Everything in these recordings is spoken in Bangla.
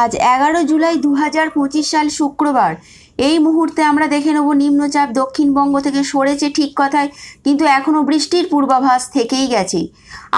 আজ এগারো জুলাই দু হাজার পঁচিশ সাল শুক্রবার। এই মুহূর্তে আমরা দেখে নেব নিম্নচাপ দক্ষিণবঙ্গ থেকে সরেছে ঠিক কথায়, কিন্তু এখনও বৃষ্টির পূর্বাভাস থেকেই গেছে।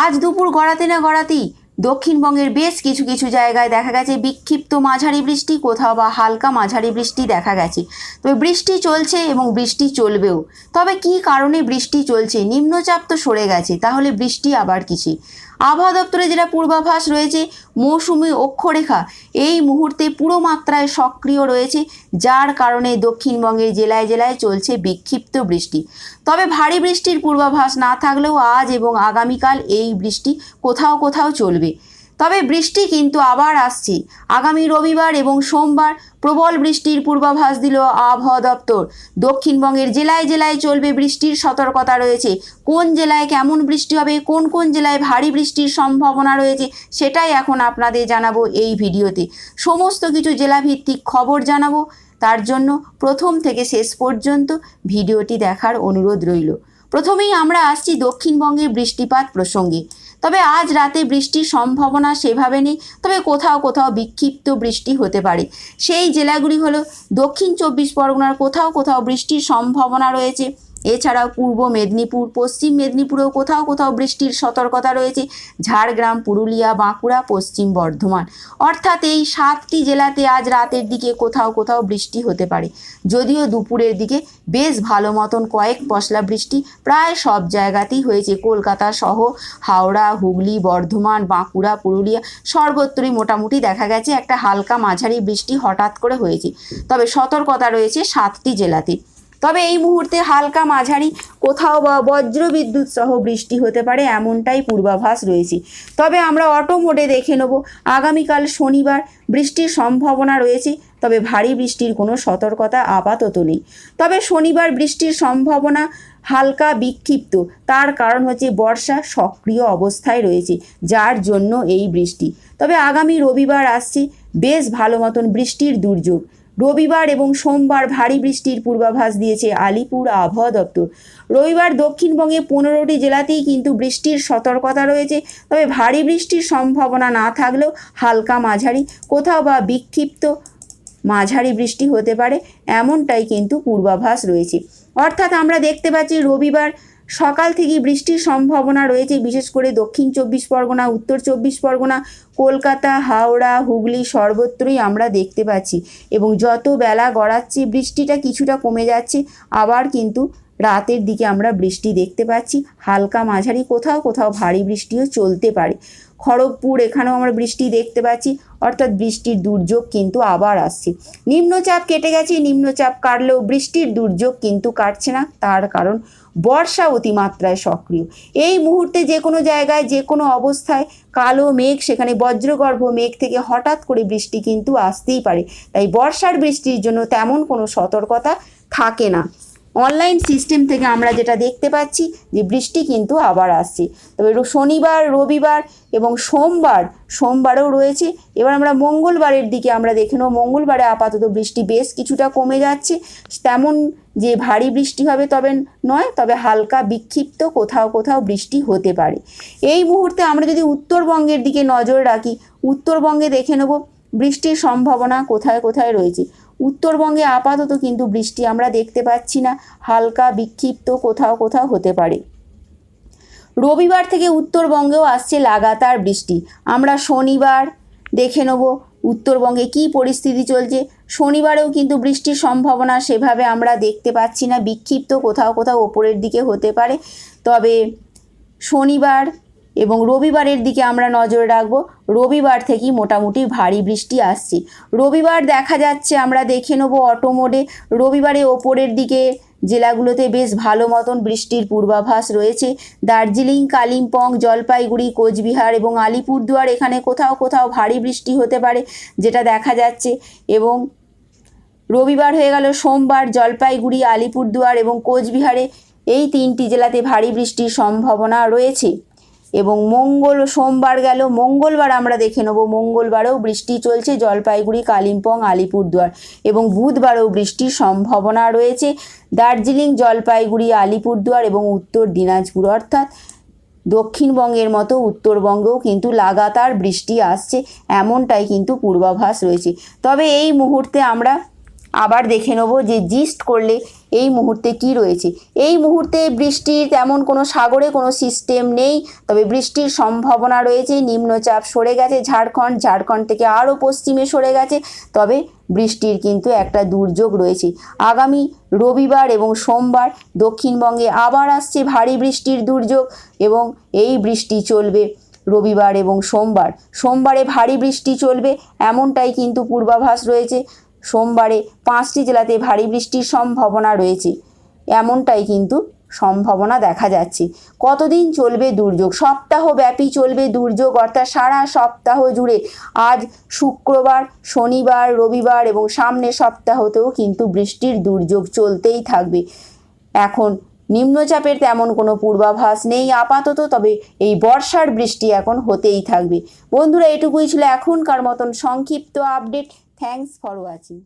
আজ দুপুর গড়াতে না গড়াতেই দক্ষিণবঙ্গের বেশ কিছু কিছু জায়গায় দেখা গেছে বিক্ষিপ্ত মাঝারি বৃষ্টি, কোথাও বা হালকা মাঝারি বৃষ্টি দেখা গেছে। তবে বৃষ্টি চলছে এবং বৃষ্টি চলবেও। তবে কি কারণে বৃষ্টি চলছে? নিম্নচাপ তো সরে গেছে, তাহলে বৃষ্টি আবার কিসে? আবহাওয়া দপ্তরে যেটা পূর্বাভাস রয়েছে, মৌসুমি অক্ষরেখা। এই মুহূর্তে পুরো মাত্রায় সক্রিয় রয়েছে, যার কারণে দক্ষিণবঙ্গের জেলায় জেলায় চলছে বিক্ষিপ্ত বৃষ্টি। তবে ভারী বৃষ্টির পূর্বাভাস না থাকলেও আজ এবং আগামীকাল এই বৃষ্টি কোথাও কোথাও চলবে। তবে বৃষ্টি কিন্তু আবার আসছে। আগামী রবিবার এবং সোমবার প্রবল বৃষ্টির পূর্বাভাস দিল আবহাওয়া দপ্তর। দক্ষিণবঙ্গের জেলায় জেলায় চলবে বৃষ্টির সতর্কতা রয়েছে। কোন জেলায় কেমন বৃষ্টি হবে, কোন কোন জেলায় ভারী বৃষ্টির সম্ভাবনা রয়েছে, সেটাই এখন আপনাদের জানাব এই ভিডিওতে। সমস্ত কিছু জেলাভিত্তিক খবর জানাব। তার জন্য প্রথম থেকে শেষ পর্যন্ত ভিডিওটি দেখার অনুরোধ রইল। প্রথমেই আমরা আসছি দক্ষিণবঙ্গের বৃষ্টিপাত প্রসঙ্গে। তবে আজ রাতে বৃষ্টির সম্ভাবনা সেভাবে নেই, তবে কোথাও কোথাও বিক্ষিপ্ত বৃষ্টি হতে পারে। সেই জেলাগুলি হলো দক্ষিণ চব্বিশ পরগনার কোথাও কোথাও বৃষ্টির সম্ভাবনা রয়েছে। এছাড়াও পূর্ব মেদিনীপুর, পশ্চিম মেদিনীপুরেও কোথাও কোথাও বৃষ্টির সতর্কতা রয়েছে। ঝাড়গ্রাম, পুরুলিয়া, বাঁকুড়া, পশ্চিম বর্ধমান। অর্থাৎ এই সাতটি জেলাতে আজ রাতের দিকে কোথাও কোথাও বৃষ্টি হতে পারে। যদিও দুপুরের দিকে বেশ ভালো মতন কয়েক পশলা বৃষ্টি প্রায় সব জায়গাতেই হয়েছে। কলকাতা সহ হাওড়া, হুগলি, বর্ধমান, বাঁকুড়া, পুরুলিয়া সর্বত্রই মোটামুটি দেখা গেছে একটা হালকা মাঝারি বৃষ্টি হঠাৎ করে হয়েছে। তবে সতর্কতা রয়েছে সাতটি জেলাতে। তবে এই মুহূর্তে হালকা মাঝারি, কোথাও বা বজ্র বিদ্যুৎ সহ বৃষ্টি হতে পারে এমনটাই পূর্বাভাস রয়েছে। তবে আমরা অটো মোডে দেখে নেব, আগামীকাল শনিবার বৃষ্টির সম্ভাবনা রয়েছে, তবে ভারী বৃষ্টির কোনো সতর্কতা আপাতত নেই। তবে শনিবার বৃষ্টির সম্ভাবনা হালকা বিক্ষিপ্ত, তার কারণ হচ্ছে বর্ষা সক্রিয় অবস্থায় রয়েছে, যার জন্য এই বৃষ্টি। তবে আগামী রবিবার আসছে, বেশ ভালো মতন বৃষ্টির দুর্যোগ। রবিবার এবং সোমবার ভারী বৃষ্টির পূর্বাভাস দিয়েছে আলিপুর আবহাওয়া দপ্তর। রবিবার দক্ষিণবঙ্গে পনেরোটি জেলাতেই কিন্তু বৃষ্টির সতর্কতা রয়েছে। তবে ভারী বৃষ্টির সম্ভাবনা না থাকলেও হালকা মাঝারি, কোথাও বা বিক্ষিপ্ত মাঝারি বৃষ্টি হতে পারে, এমনটাই কিন্তু পূর্বাভাস রয়েছে। অর্থাৎ আমরা দেখতে পাচ্ছি রবিবার সকাল থেকেই বৃষ্টির সম্ভাবনা রয়েছে, বিশেষ করে দক্ষিণ চব্বিশ পরগনা, উত্তর চব্বিশ পরগনা, কলকাতা, হাওড়া, হুগলি সর্বত্রই আমরা দেখতে পাচ্ছি। এবং যত বেলা গড়াচ্ছে, বৃষ্টিটা কিছুটা কমে যাচ্ছে, আবার কিন্তু রাতের দিকে আমরা বৃষ্টি দেখতে পাচ্ছি। হালকা মাঝারি, কোথাও কোথাও ভারী বৃষ্টিও চলতে পারে। খড়গপুর, এখানেও আমরা বৃষ্টি দেখতে পাচ্ছি। অর্থাৎ বৃষ্টির দুর্যোগ কিন্তু আবার আসছে। নিম্নচাপ কেটে গেছে নিম্নচাপ কাটলেও বৃষ্টির দুর্যোগ কিন্তু কাটছে না, তার কারণ বর্ষা অতিমাত্রায় সক্রিয়। এই মুহূর্তে যে কোনো জায়গায়, যে কোনো অবস্থায় কালো মেঘ, সেখানে বজ্রগর্ভ মেঘ থেকে হঠাৎ করে বৃষ্টি কিন্তু আসতেই পারে। তাই বর্ষার বৃষ্টির জন্য তেমন কোনো সতর্কতা থাকে না। অনলাইন সিস্টেম থেকে আমরা যেটা দেখতে পাচ্ছি যে বৃষ্টি কিন্তু আবার আসছে। তবে শনিবার, রবিবার এবং সোমবার, সোমবারও রয়েছে। এবার আমরা মঙ্গলবারের দিকে আমরা দেখে নেব। মঙ্গলবারে আপাতত বৃষ্টি বেশ কিছুটা কমে যাচ্ছে। তেমন যে ভারী বৃষ্টি হবে তবে নয়, তবে হালকা বিক্ষিপ্ত কোথাও কোথাও বৃষ্টি হতে পারে। এই মুহূর্তে আমরা যদি উত্তরবঙ্গের দিকে নজর রাখি, উত্তরবঙ্গে দেখে নেব বৃষ্টির সম্ভাবনা কোথায় কোথায় রয়েছে। উত্তরবঙ্গে আপাতত কিন্তু বৃষ্টি আমরা দেখতে পাচ্ছি না, হালকা বিক্ষিপ্ত কোথাও কোথাও হতে পারে। রবিবার থেকে উত্তরবঙ্গেও আসছে লাগাতার বৃষ্টি। আমরা শনিবার দেখে নেব উত্তরবঙ্গে কী পরিস্থিতি চলছে। শনিবারেও কিন্তু বৃষ্টির সম্ভাবনা সেভাবে আমরা দেখতে পাচ্ছি না, বিক্ষিপ্ত কোথাও কোথাও ওপরের দিকে হতে পারে। তবে শনিবার এবং রবিবারের দিকে আমরা নজর রাখব। রবিবার থেকেই মোটামুটি ভারী বৃষ্টি আসছে। রবিবার দেখা যাচ্ছে, আমরা দেখে নেব অটো মোডে রবিবারে ওপরের দিকে জেলাগুলোতে বেশ ভালো মতন বৃষ্টির পূর্বাভাস রয়েছে। দার্জিলিং, কালিম্পং, জলপাইগুড়ি, কোচবিহার এবং আলিপুরদুয়ার এখানে কোথাও কোথাও ভারী বৃষ্টি হতে পারে, যেটা দেখা যাচ্ছে। এবং রবিবার হয়ে গেল সোমবার, জলপাইগুড়ি, আলিপুরদুয়ার এবং কোচবিহারে এই তিনটি জেলাতে ভারী বৃষ্টির সম্ভাবনা রয়েছে। এবং মঙ্গল সোমবার গেল। মঙ্গলবার আমরা দেখে নেব, মঙ্গলবারেও বৃষ্টি চলছে জলপাইগুড়ি, কালিম্পং, আলিপুরদুয়ার এবং বুধবারেও বৃষ্টির সম্ভাবনা রয়েছে। দার্জিলিং, জলপাইগুড়ি, আলিপুরদুয়ার এবং উত্তর দিনাজপুর অর্থাৎ দক্ষিণবঙ্গের মতো উত্তরবঙ্গেও কিন্তু লাগাতার বৃষ্টি আসছে, এমনটাই কিন্তু পূর্বাভাস রয়েছে। তবে এই মুহূর্তে আমরা আবার দেখে নেব যে জিস্ট করলে এই মুহূর্তে কি রয়েছে? এই মুহূর্তে বৃষ্টির তেমন কোনো সাগরে কোনো সিস্টেম নেই, তবে বৃষ্টির সম্ভাবনা রয়েছে, নিম্নচাপ সরে গেছে, ঝাড়খণ্ড ঝাড়খণ্ড থেকে আরও পশ্চিমে সরে গেছে, তবে বৃষ্টির কিন্তু একটা দুর্যোগ রয়েছে। আগামী রবিবার এবং সোমবার দক্ষিণবঙ্গে আবার আসছে ভারী বৃষ্টির দুর্যোগ এবং এই বৃষ্টি চলবে রবিবার এবং সোমবার। সোমবারে ভারী বৃষ্টি চলবে, এমনটাই কিন্তু পূর্বাভাস রয়েছে। সোমবারে পাঁচটি জেলাতে ভারী বৃষ্টির সম্ভাবনা রয়েছে। এমনটাই কিন্তু সম্ভাবনা দেখা যাচ্ছে। কতদিন চলবে দুর্যোগ? সপ্তাহব্যাপী চলবে দুর্যোগ, অর্থাৎ সারা সপ্তাহ জুড়ে আজ শুক্রবার, শনিবার, রবিবার এবং সামনের সপ্তাহতেও কিন্তু বৃষ্টির দুর্যোগ চলতেই থাকবে। এখন নিম্নচাপের তেমন কোনো পূর্বাভাস নেই আপাতত, তবে এই বর্ষার বৃষ্টি এখন হতেই থাকবে। বন্ধুরা, এটুকুই ছিল এখনকার মতন সংক্ষিপ্ত আপডেট। Thanks for watching